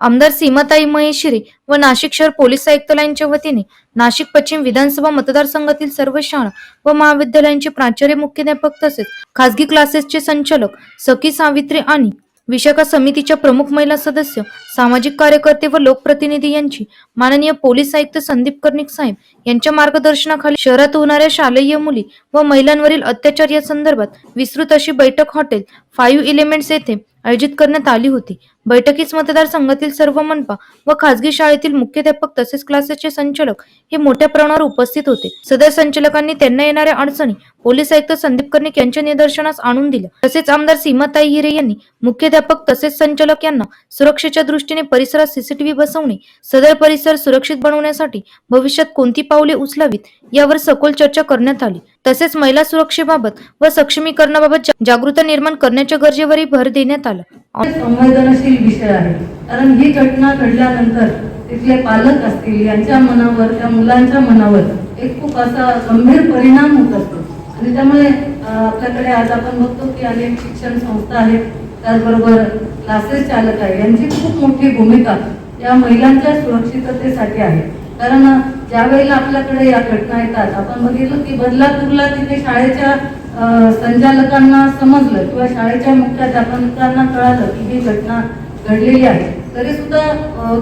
आमदार सीमाताई महेश्वरी व नाशिक शहर पोलीस आयुक्तालयांच्या वतीने नाशिक पश्चिम विधानसभा मतदारसंघातील सर्व शाळा व महाविद्यालयांचे प्राचार्य मुख्याध्यापक तसेच खासगी क्लासेसचे संचालक सखी सावित्री आणि विशाखा समितीच्या प्रमुख महिला सदस्य सामाजिक कार्यकर्ते व लोकप्रतिनिधी यांची माननीय पोलीस आयुक्त संदीप कर्णिक साहेब यांच्या मार्गदर्शनाखाली शहरात होणाऱ्या शालेय मुली व महिलांवरील अत्याचार या संदर्भात विस्तृत अशी बैठक हॉटेल फाईव्ह इलेमेंट्स येथे आयोजित करण्यात आली होती. बैठकीस मतदारसंघातील सर्व मनपा व खासगी शाळेतील मुख्याध्यापक तसेच क्लासेसचे संचालक हे मोठ्या प्रमाणावर उपस्थित होते. सदर संचालकांनी त्यांना येणाऱ्या अडचणी पोलीस आयुक्त संदीप कर्णिक यांच्या निदर्शनास आणून दिल्या. तसेच आमदार सीमाताई हिरे यांनी मुख्याध्यापक तसेच संचालक यांना सुरक्षेच्या दृष्टीने परिसरात सीसीटीव्ही बसवणे सदर परिसर सुरक्षित बनवण्यासाठी भविष्यात कोणती पावले उचलावीत यावर सखोल चर्चा करण्यात आली. तसेच महिला सुरक्षेबाबत व सक्षमीकरणाबाबत जागृता जागृती निर्माण करण्याच्या गरजेवरही भर देण्यात आला. संवेदनशील विषय आहे. कारण ही घटना घडल्यानंतर तिथले पालक असतील यांच्या मनावर त्या मुलांच्या मनावर एक खूप असा गंभीर परिणाम होत असतो. आणि त्यामुळे आपल्याकडे आज आपण बघतो की अनेक शिक्षण संस्था आहेत. त्याचबरोबर क्लासेस चालक आहे यांची खूप मोठी भूमिका या महिलांच्या सुरक्षिततेसाठी आहे. कारण ज्या वेळेला आपल्याकडे या घटना येतात आपण बघितलं की बदलापूरला तिथे शाळेच्या संचालकांना समजलं किंवा शाळेच्या मुख्याध्यापकांना कळालं की ही घटना घडलेली आहे. तरी सुद्धा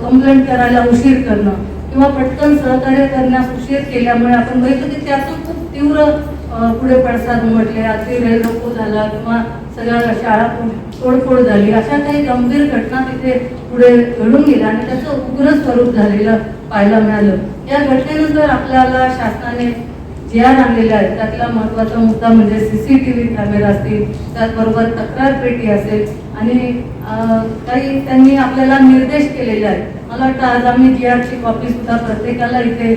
कंप्लेंट करायला उशीर करणं किंवा पटकन सहकार्य करण्यास उशीर केल्यामुळे आपण बघितलं की त्यातून खूप तीव्र पुढे पडसाद उमटले. अति नको झाला किंवा सगळ्या शाळा तोडफोड झाली. अशा काही गंभीर घटना तिथे पुढे घडून गेल्या आणि त्याचं उग्र स्वरूप झालेलं पाहायला मिळालं. या घटनेनंतर आपल्याला शासनाने जे आर आणलेले आहेत त्यातला महत्त्वाचा मुद्दा म्हणजे सीसीटीव्ही कॅमेरा असतील त्याचबरोबर तक्रार पेटी असेल. आणि काही त्यांनी आपल्याला निर्देश केलेले आहेत. मला वाटतं आज आम्ही जी आरची कॉपी सुद्धा प्रत्येकाला इथे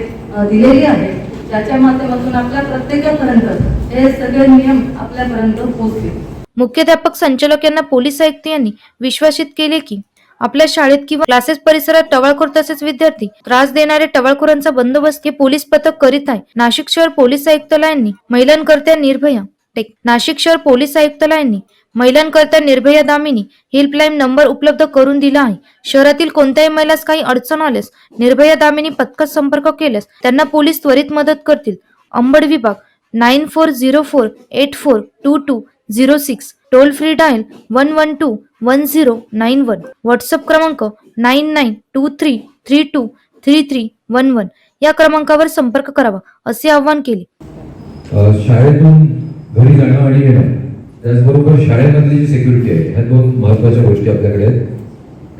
दिलेली आहे. ज्याच्या माध्यमातून आपल्या प्रत्येकापर्यंत हे सगळे नियम आपल्यापर्यंत पोहोचले मुख्याध्यापक संचालक यांना पोलीस आयुक्त यांनी विश्वासित केले की आपल्या शाळेत किंवा क्लासेस परिसरात टवाळखोर तसेच विद्यार्थी त्रास देणारे टवाळखोरांचा बंदोबस्त हे पोलीस पथक करीत आहे. नाशिक शहर पोलीस आयुक्तालयांनी महिलांकरता निर्भया नाशिक शहर पोलीस आयुक्तालयांनी महिलांकरता निर्भया दामिनी हेल्पलाईन नंबर उपलब्ध करून दिला आहे. शहरातील कोणत्याही महिलास काही अडचण आल्यास निर्भया दामिनी पथकात संपर्क केल्यास त्यांना पोलीस त्वरित मदत करतील. अंबड विभाग nine four zero four eight four two two zero six toll free dial one one two one zero nine one. WhatsApp क्रमांक nine nine two three three two three three one one. या क्रमांकावर संपर्क करावा असे आवाहन केले. शाळेतून घरी जाणं आणि येणं त्याचबरोबर शाळेमधली जी सिक्युरिटी आहे ह्या दोन महत्त्वाच्या गोष्टी आपल्याकडे आहेत.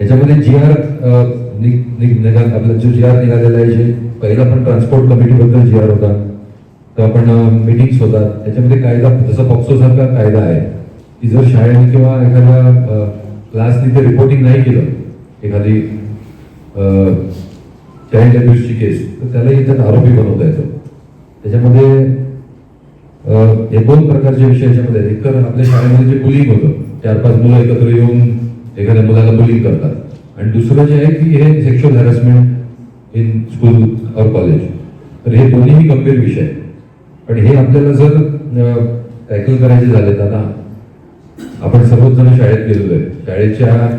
याच्यामध्ये जी आर निघाल आपला जो जी आर निघालेला आहे जे पहिला पण ट्रान्सपोर्ट कमिटीबद्दल जी आर होता तर आपण मिटिंग्स होतात. त्याच्यामध्ये कायदा जसं पॉक्सोसारखा कायदा आहे की जर शाळेने किंवा एखाद्या क्लासने ते रिपोर्टिंग नाही केलं एखादी चाइल्ड अब्यूजची केस तर त्याला इथं आरोपी बनवता येतो. त्याच्यामध्ये हे दोन प्रकारचे विषय याच्यामध्ये एक तर आपल्या शाळेमध्ये जे बुलिंग होतं चार पाच मुलं एकत्र येऊन एखाद्या मुलाला बुलिंग करतात. आणि दुसरं जे आहे की हे सेक्शुअल हॅरेसमेंट इन स्कूल और कॉलेज तर हे दोन्हीही गंभीर विषय आहेत. पण हे आपल्याला जर टॅकल करायचे झाले तर आता आपण सर्वच जण शाळेत गेलेलो आहे शाळेच्या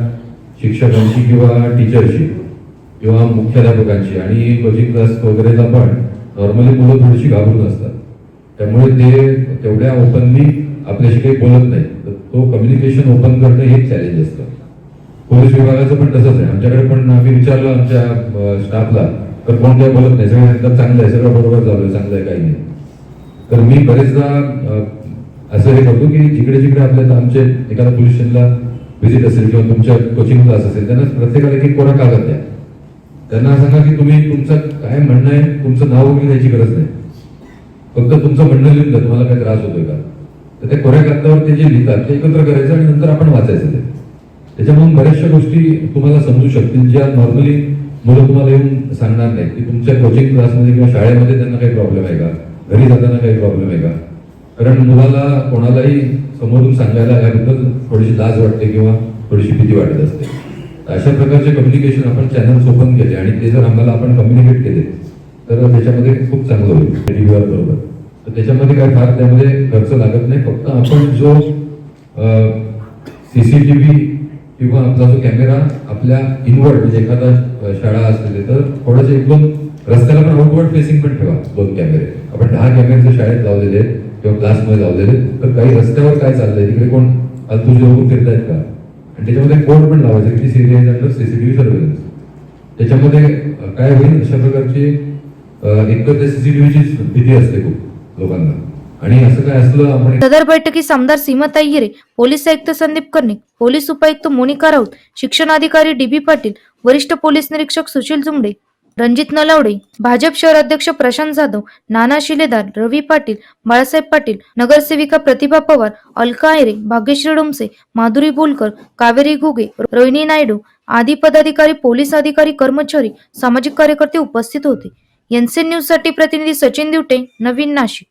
शिक्षकांशी किंवा टीचरशी किंवा मुख्याध्यापकांशी आणि कोचिंग क्लास वगैरेला पण नॉर्मली मुलं थोडीशी घाबरून असतात. त्यामुळे ते तेवढ्या ओपनली आपल्याशी काही बोलत नाही तर तो कम्युनिकेशन ओपन करणं हे चॅलेंज असतं. पोलीस विभागाचं पण तसंच आहे. आमच्याकडे पण आम्ही विचारलं आमच्या स्टाफला तर कोण काही बोलत नाही. सगळं चांगलं आहे सगळं बरोबर चालू आहे चांगलं आहे काही नाही. तर मी बरेचदा असं हे करतो की जिकडे जिकडे आपल्याला आमचे एखाद्या पोलीस स्टेशनला व्हिजिट असेल किंवा तुमच्या कोचिंग क्लास असेल त्यांना प्रत्येकाला एक कोणा कोरा कागद द्या. त्यांना सांगा की तुम्ही तुमचं काय म्हणणं आहे तुमचं नाव वगैरे द्यायची गरज नाही. फक्त तुमचं म्हणणं लिहून द्या तुम्हाला काय त्रास होतोय का? तर त्या कोऱ्या कागदावर ते जे लिहितात ते एकत्र करायचं आणि नंतर आपण वाचायचं ते. त्याच्यामुळे बऱ्याचशा गोष्टी तुम्हाला समजू शकतील ज्या नॉर्मली मुलं तुम्हाला येऊन सांगणार नाही की तुमच्या कोचिंग क्लासमध्ये किंवा शाळेमध्ये त्यांना काही प्रॉब्लेम आहे का? घरी जाताना काही प्रॉब्लेम आहे का? कारण मुलाला कोणालाही समोरून सांगायला याबद्दल थोडीशी लाज वाटते किंवा थोडीशी भीती वाटत असते. अशा प्रकारचे कम्युनिकेशन आपण चॅनल्स ओपन केले आणि ते जर आम्हाला आपण कम्युनिकेट केले तर त्याच्यामध्ये खूप चांगलं होईल. बरोबर. तर त्याच्यामध्ये काय फार त्यामध्ये खर्च लागत नाही. फक्त आपण जो सीसीटीव्ही किंवा आपला जो कॅमेरा आपल्या इनवर्ड म्हणजे एखादा शाळा असेल तर थोडंसं एक दोन रस्त्याला पण आउटवर्ड फेसिंग पण ठेवा दोन कॅमेरे. आपण दहा कॅमेरे शाळेत लावलेले आहेत किंवा क्लासमध्ये लावलेले तर काही रस्त्यावर काय चाललंय? तिकडे कोण फालतू लोक फिरतायत का? आणि त्याच्यामध्ये कोड पण लावायचे किती Syria is under CCTV surveillance त्याच्यामध्ये काय होईल? अशा प्रकारची अ, एक तर सीसीटीव्हीची भीती असते खूप लोकांना. आणि असं काय असलं आपण सदर बैठकीस आमदार सीमाताई हिरे पोलीस आयुक्त संदीप कर्णिक पोलीस उपायुक्त मोनिका राऊत शिक्षणाधिकारी डी बी पाटील वरिष्ठ पोलीस निरीक्षक सुशील जुमडे रणजित नलावडे भाजप शहराध्यक्ष प्रशांत जाधव नाना शिलेदार रवी पाटील बाळासाहेब पाटील नगरसेविका प्रतिभा पवार अलका आयरे भाग्यश्री डोमसे माधुरी बोलकर कावेरी घुगे रोहिणी नायडू आदी पदाधिकारी पोलीस अधिकारी कर्मचारी सामाजिक कार्यकर्ते उपस्थित होते. एनसीएन न्यूजसाठी प्रतिनिधी सचिन दिवटे नवीन नाशिक.